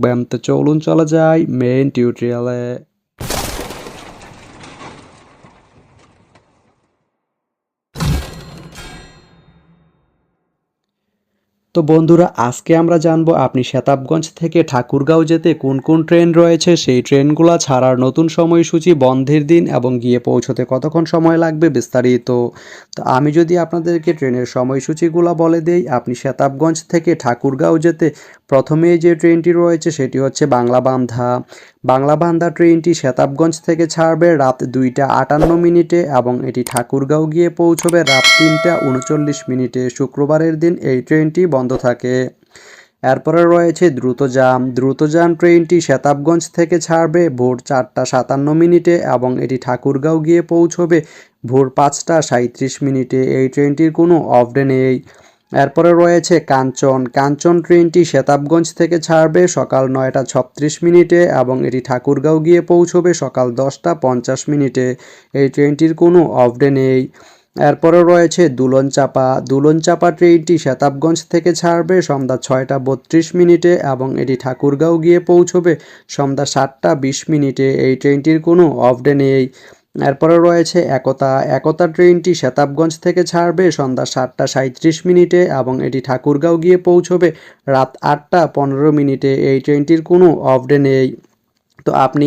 থাকবেন। তো চলুন চলে যাই মেইন টিউটোরিয়ালে তো বন্ধুরা, আজকে আমরা জানব আপনি শতাবগঞ্জ থেকে ঠাকুরগাঁও যেতে কোন কোন ট্রেন রয়েছে? সেই ট্রেনগুলো ছাড়ার নতুন সময়সূচি বন্ধের দিন এবং গিয়ে পৌঁছতে কতক্ষণ সময় লাগবে বিস্তারিত? তো আমি যদি আপনাদেরকে ট্রেনের সময়সূচিগুলো বলে দেই, আপনি শতাবগঞ্জ থেকে ঠাকুরগাঁও যেতে প্রথমেই যে ট্রেনটি রয়েছে সেটি হচ্ছে বাংলা বান্ধা বাংলা বান্ধা ট্রেনটি শতাবগঞ্জ থেকে ছাড়বে রাত দুইটা আটান্ন মিনিটে এবং এটি ঠাকুরগাঁও গিয়ে পৌঁছবে রাত তিনটা উনচল্লিশ মিনিটে। শুক্রবারের দিন এই ট্রেনটি বন্ধ থাকে। এরপরে রয়েছে দ্রুতযান। দ্রুতযান ট্রেনটি শতাবগঞ্জ থেকে ছাড়বে ভোর চারটা সাতান্ন মিনিটে এবং এটি ঠাকুরগাঁও গিয়ে পৌঁছবে ভোর পাঁচটা সাঁত্রিশ মিনিটে। এই ট্রেনটির কোনো অফ ডে নেই। এরপরে রয়েছে কাঞ্চন। কাঞ্চন ট্রেনটি শতাবগঞ্জ থেকে ছাড়বে সকাল নয়টা ছত্রিশ মিনিটে এবং এটি ঠাকুরগাঁও গিয়ে পৌঁছবে সকাল দশটা পঞ্চাশ মিনিটে। এই ট্রেনটির কোনো অফ ডে নেই। এরপরে রয়েছে দুলন চাপা দুলন চাপা ট্রেনটি শতাবগঞ্জ থেকে ছাড়বে সন্ধ্যা ছয়টা বত্রিশ মিনিটে এবং এটি ঠাকুরগাঁও গিয়ে পৌঁছবে সন্ধ্যা সাতটা বিশ মিনিটে। এই ট্রেনটির কোনো অফ ডে নেই। এরপরে রয়েছে একতা। একতা ট্রেনটি সেতাবগঞ্জ থেকে ছাড়বে সন্ধ্যা সাতটা সাঁত্রিশ মিনিটে এবং এটি ঠাকুরগাঁও গিয়ে পৌঁছবে রাত আটটা পনেরো মিনিটে। এই ট্রেনটির কোনো অফডে নেই। তো আপনি